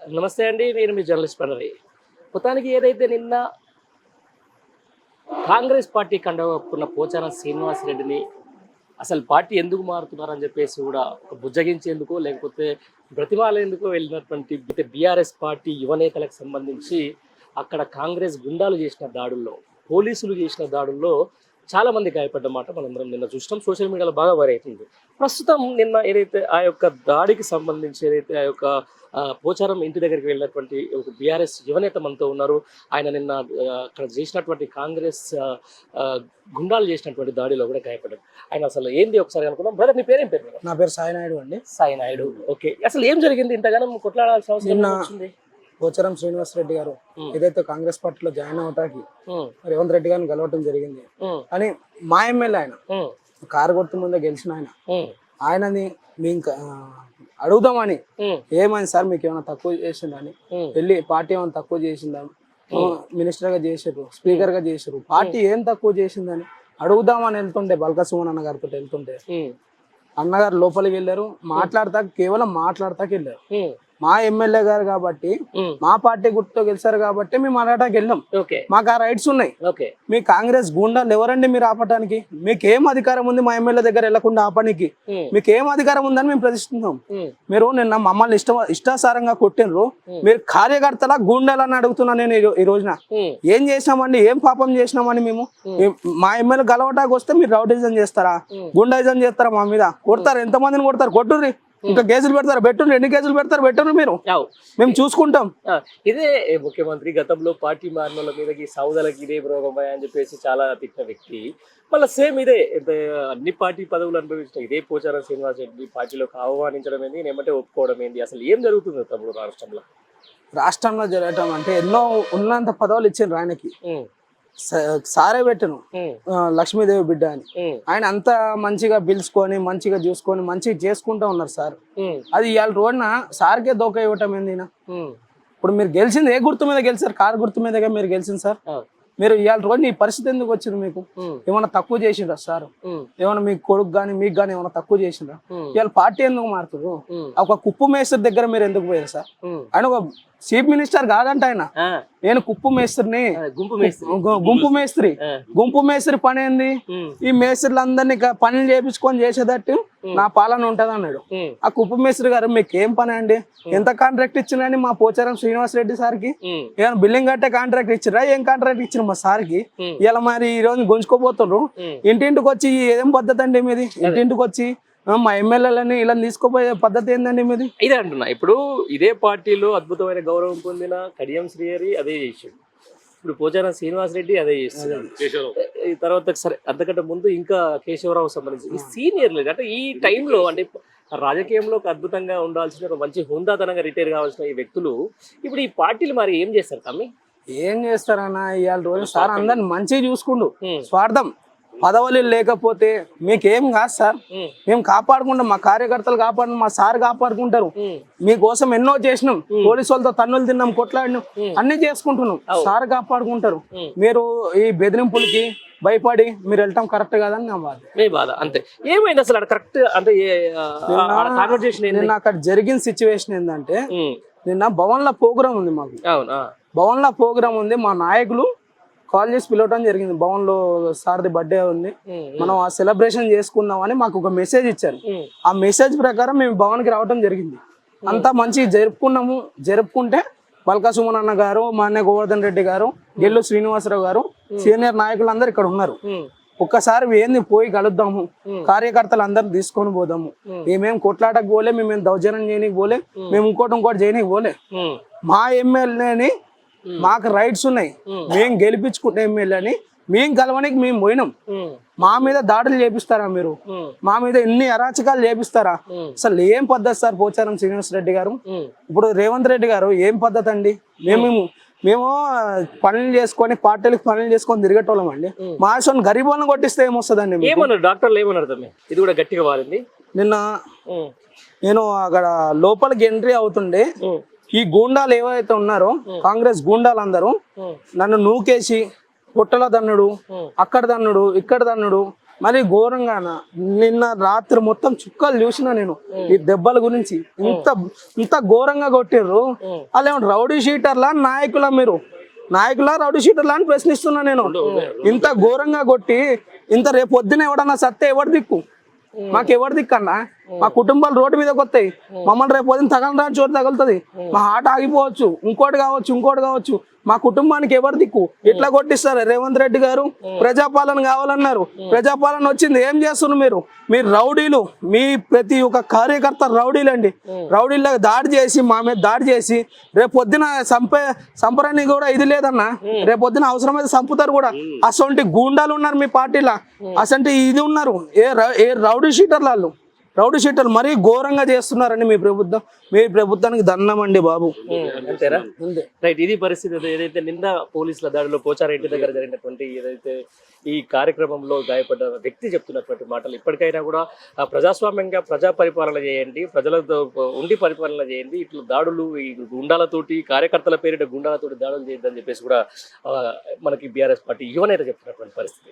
నమస్తే అండి నేను మీ జర్నలిస్ట్ పనరి. మొత్తానికి ఏదైతే నిన్న కాంగ్రెస్ పార్టీ కండవప్పుకున్న పోచారం శ్రీనివాస్ రెడ్డిని అసలు పార్టీ ఎందుకు మారుతున్నారని చెప్పేసి కూడా ఒక బుజ్జగించేందుకు లేకపోతే బ్రతిమాలేందుకు వెళ్ళినటువంటి బీఆర్ఎస్ పార్టీ యువనేతలకు సంబంధించి అక్కడ కాంగ్రెస్ గుండాలు చేసిన దాడుల్లో పోలీసులు చేసిన దాడుల్లో చాలా మంది గాయపడ్డ మాట మనందరం నిన్న చూసినాం. సోషల్ మీడియాలో బాగా వైర్ అవుతుంది. ప్రస్తుతం నిన్న ఏదైతే ఆ యొక్క దాడికి సంబంధించి ఏదైతే ఆ యొక్క పోచారం ఇంటి దగ్గరికి వెళ్ళినటువంటి ఒక బీఆర్ఎస్ యువనేత మనతో ఉన్నారు. ఆయన నిన్న అక్కడ చేసినటువంటి కాంగ్రెస్ గుండాలు చేసినటువంటి దాడిలో కూడా గాయపడ్డారు ఆయన అసలు ఏంది ఒకసారి అనుకున్నాం బ్రదర్ నీ పేరేం పేరు? నా పేరు సాయి నాయుడు అండి. సాయి నాయుడు ఓకే. అసలు ఏం జరిగింది? ఇంతగానం కొట్లాడాల్సిన అవసరం పోచారం శ్రీనివాస్ రెడ్డి గారు ఏదైతే కాంగ్రెస్ పార్టీలో జాయిన్ అవటానికి రేవంత్ రెడ్డి గారిని గెలవటం జరిగింది. అని మా ఎమ్మెల్యే ఆయన కారు గుర్తు ముందే గెలిచిన ఆయన. ఆయనని మీ ఇంకా, ఆ, అడుగుదామని ఏమైంది సార్ మీకు ఏమైనా తక్కువ చేసిందని వెళ్ళి పార్టీ ఏమైనా తక్కువ చేసిందా మినిస్టర్గా చేసారు స్పీకర్గా చేసారు పార్టీ ఏం తక్కువ చేసిందని అడుగుదామని వెళ్తుంటే బల్కా సుమన్ అన్న గారితో వెళ్తుంటే అన్నగారు లోపలికి వెళ్ళారు మాట్లాడతా కేవలం మాట్లాడతాకి వెళ్ళారు. ఉమ్, మా ఎమ్మెల్యే గారు కాబట్టి మా పార్టీ గుర్తుతో గెలిచారు కాబట్టి మేము అడగటానికి వెళ్ళాం. మాకు ఆ రైట్స్ ఉన్నాయి. మీ కాంగ్రెస్ గూండాలు ఎవరండి మీరు ఆపటానికి? మీకు ఏం అధికారం ఉంది మా ఎమ్మెల్యే దగ్గర వెళ్ళకుండా ఆపడానికి? మీకు ఏం అధికారం ఉందని మేము ప్రశ్నిస్తున్నాం. మీరు నిన్న మమ్మల్ని ఇష్ట ఇష్టాసారంగా కొట్టినరు. మీరు కార్యకర్తల గూండాలని అడుగుతున్నా నేను ఈ రోజున. ఏం చేసినామండి? ఏం పాపం చేసినామని మేము? మా ఎమ్మెల్యే గలవటానికి వస్తే మీరు రౌడిజం చేస్తారా. గుండాయిజం చేస్తారా మా మీద? కొడతారు ఎంతమందిని కొడతారు? కొట్టుర్రి. ఇంకా కేసులు పెడతారు పెట్టుండ్రి. ఎన్ని కేసులు పెడతారు పెట్టుండ్రి మీరు. మేము చూసుకుంటాం. ఇదే ముఖ్యమంత్రి గతంలో పార్టీ మారినోళ్ళ మీదకి సౌదలకి ఇదే రోగమయ అని చెప్పేసి చాలా తిట్టిన వ్యక్తి. మళ్ళీ సేమ్ ఇదే అన్ని పార్టీ పదవులు అనుభవించిన ఇదే పోచారం శ్రీనివాస్ రెడ్డి పార్టీలోకి ఆహ్వానించడం ఏంది నేమంటే ఒప్పుకోవడం ఏంది అసలు ఏం జరుగుతుంది తమ్ముడు రాష్ట్రంలో? రాష్ట్రంలో జరగటం అంటే ఎన్నో ఉన్నంత పదవులు ఇచ్చిండ్రు ఆయనకి. సారే పెట్టను. లక్ష్మీదేవి బిడ్డ అని. ఆయన అంత మంచిగా పిలుచుకొని మంచిగా చూసుకొని మంచిగా చేసుకుంటా ఉన్నారు సార్. అది ఇవాళ రోజున సార్కే దోక ఇవ్వటం ఏంది ఇప్పుడు మీరు గెలిచింది ఏ గుర్తు మీద గెలిచారు? కారు గుర్తు మీదగా మీరు గెలిచింది సార్? మీరు ఇవాళ రోజున ఈ పరిస్థితి ఎందుకు వచ్చింది మీకు? ఏమైనా తక్కువ చేసిండ్రా సార్? ఏమైనా మీ కొడుకు కానీ మీకు కానీ ఏమైనా తక్కువ చేసిండ్రా? ఇవాళ పార్టీ ఎందుకు మారుతుంది ఒక కుప్పు మేస్త్రి దగ్గర మీరు ఎందుకు పోయారు సార్. ఆయన ఒక చీఫ్ మినిస్టర్ కాదంట ఆయన. నేను కుప్పు మేస్త్రిని. గుంపు మేస్త్రి. గుంపు మేస్త్రి. ఆ, గుంపు మేస్త్రి పని ఏంది? ఈ మేస్త్రులందరినీ పనులు చేపించుకొని చేసేటట్టు నా పాలన ఉంటది అన్నాడు. ఆ కుప్ప మేస్త్రి గారు మీకు ఏం పని అండి? ఎంత కాంట్రాక్ట్ ఇచ్చినండి మా పోచారం శ్రీనివాస్ రెడ్డి సార్కి? ఏమైనా బిల్డింగ్ కట్టే కాంట్రాక్ట్ ఇచ్చిరా ఏం కాంట్రాక్ట్ ఇచ్చారు మా సార్కి? ఇలా మరి ఈ రోజు గుంజుకోపోతున్నారు. ఇంటింటికి వచ్చి ఏం పద్ధతి అండి మీది? ఇంటింటికి వచ్చి మా ఎమ్మెల్యేలని ఇలా తీసుకుపోయే పద్ధతి ఏందండి మీది? ఇదే అంటున్నా. ఇప్పుడు ఇదే పార్టీలో అద్భుతమైన గౌరవం పొందిన కడియం శ్రీహరి అదే చేసాడు. ఇప్పుడు పోచారం శ్రీనివాస్ రెడ్డి అదే చేస్తున్నాడు ఈ తర్వాత సరే అంతకంటే ముందు ఇంకా కేశవరావు సంబంధించి ఈ సీనియర్ లీడర్ అంటే ఈ టైంలో అంటే రాజకీయంలో ఒక అద్భుతంగా ఉండాల్సిన ఒక మంచి హుందాతనంగా రిటైర్ కావాల్సిన ఈ వ్యక్తులు ఇప్పుడు ఈ పార్టీలు మరి ఏం చేస్తారు తమ్మి? ఏం చేస్తారన్న ఇవాళ రోజు సార్ అందరిని మంచిగా చూసుకుండు. స్వార్థం. పదవులు లేకపోతే మీకేం కాదు సార్. మేము కాపాడుకుంటాం మా కార్యకర్తలు కాపాడు మా సార్ కాపాడుకుంటారు. మీకోసం ఎన్నో చేసినాం. పోలీసు వాళ్ళతో తన్నులు తిన్నాం కొట్లాడినాం. అన్ని చేసుకుంటున్నాం. సార్ కాపాడుకుంటారు. మీరు ఈ బెదిరింపులకి భయపడి మీరు వెళ్ళటం కరెక్ట్ కాదని నా బాధ. మీ బాధ అంతే. ఏమైంది అసలు కరెక్ట్ అంటే నిన్న అక్కడ జరిగిన సిచ్యువేషన్ ఏంటంటే నిన్న భవన్ల ప్రోగ్రామ్ ఉంది మాకు. భవన్ల ప్రోగ్రామ్ ఉంది మా నాయకులు కాల్ చేసి పిలవటం జరిగింది. భవన్లో సార్ది బర్త్డే ఉంది. మనం ఆ సెలబ్రేషన్ చేసుకుందాం అని మాకు ఒక మెసేజ్ ఇచ్చారు. ఆ మెసేజ్ ప్రకారం మేము భవన్కి రావడం జరిగింది. అంతా మంచి జరుపుకున్నాము. జరుపుకుంటే బల్కా సుమన్ అన్న గారు మా అన్నయ్య గోవర్ధన్ రెడ్డి గారు గెల్లు శ్రీనివాసరావు గారు సీనియర్ నాయకులు ఇక్కడ ఉన్నారు. ఒక్కసారి ఏంది పోయి కలుద్దాము. కార్యకర్తలు అందరిని తీసుకొని పోదాము. మేమేం కొట్లాటకు పోలే మేమేం దౌర్జన్యం చేయనీకి పోలే మేము ఇంకోటి ఇంకోటి చేయనీకి పోలే. మా ఎమ్మెల్యేని మాకు రైట్స్ ఉన్నాయి. మేము గెలిపించుకుంటే ఎమ్మెల్యేని మేము కలవనికి మేము పోయినాం. మా మీద దాడులు చేపిస్తారా మీరు? మా మీద ఎన్ని అరాచకాలు చేపిస్తారా? అసలు ఏం పద్ధతి సార్ పోచారం శ్రీనివాస్ రెడ్డి గారు? ఇప్పుడు రేవంత్ రెడ్డి గారు ఏం పద్ధతి అండి? మేము మేము పనులు చేసుకొని పార్టీలకు పనులు చేసుకొని తిరిగేటోళ్ళం అండి. మా సొంత గరీబ్ వస్తే ఏమొస్తుందండి? ఏమన్నారు? డాక్టర్లు ఏమన్నారు తమ్మి? ఇది కూడా గట్టిగా వారింది. నిన్న నేను అక్కడ లోపలికి ఎంట్రీ అవుతుండే. ఈ గూండాలు ఏవైతే ఉన్నారో కాంగ్రెస్ గూండాలు అందరూ నన్ను నూకేసి పుట్టల దన్నుడు అక్కడ దన్నుడు ఇక్కడ దన్నుడు మరి ఘోరంగాన నిన్న రాత్రి మొత్తం చుక్కలు చూసిన నేను. ఈ దెబ్బల గురించి ఇంత ఇంత ఘోరంగా కొట్టిర్రు. వాళ్ళు ఏమన్నా రౌడీ షీటర్లా నాయకులా మీరు? నాయకులా రౌడీ షీటర్లా అని ప్రశ్నిస్తున్నా నేను. ఇంత ఘోరంగా కొట్టి ఇంత రేపు పొద్దున ఎవడన్నా సత్తే ఎవడు దిక్కు? మాకు ఎవరు దిక్కన్నా? మా కుటుంబాలు రోడ్డు మీదకి వస్తాయి. మమ్మల్ని రేపు పొద్దున తగలరా చోటు తగులుతుంది. మా ఆట ఆగిపోవచ్చు. ఇంకోటి కావచ్చు ఇంకోటి కావచ్చు. మా కుటుంబానికి ఎవరు దిక్కు? ఎట్లా కొట్టిస్తారు? రేవంత్ రెడ్డి గారు ప్రజాపాలన కావాలన్నారు. ప్రజాపాలన వచ్చింది. ఏం చేస్తున్నారు మీరు? మీరు రౌడీలు. మీ ప్రతి ఒక్క కార్యకర్త రౌడీలండి. రౌడీలకు దాడి చేసి మా మీద దాడి చేసి రేపు పొద్దున సంపే సంపరాన్ని కూడా ఇది లేదన్నా రేపు పొద్దున అవసరమైతే సంపుతారు కూడా. అసొంటి గూండాలు ఉన్నారు మీ పార్టీలో. అసంటి ఇది ఉన్నారు. ఏ ఏ రౌడీ షీటర్లు వాళ్ళు? రౌడీ షీటర్లు మరీ ఘోరంగా చేస్తున్నారండి మీ ప్రభుత్వం. మీ ప్రభుత్వానికి దండం అండి బాబు. అంతేరా అంతే. రైట్ ఇది పరిస్థితి ఏదో- ఏదైతే నిన్న పోలీసుల దాడిలో పోచారెడ్డి దగ్గర జరిగినటువంటి ఏదైతే ఈ కార్యక్రమంలో గాయపడ్డ వ్యక్తి చెప్తున్నటువంటి మాటలు ఇప్పటికైనా కూడా ప్రజాస్వామ్యంగా ప్రజా పరిపాలన చేయండి ప్రజలతో ఉండి పరిపాలన చేయండి ఇట్లా దాడులు ఈ గుండాలతోటి కార్యకర్తల పేరిట గుండాలతోటి దాడులు చేయొద్దని చెప్పేసి కూడా మనకి బీఆర్ఎస్ పార్టీ యువనేత చెప్తున్నటువంటి పరిస్థితి.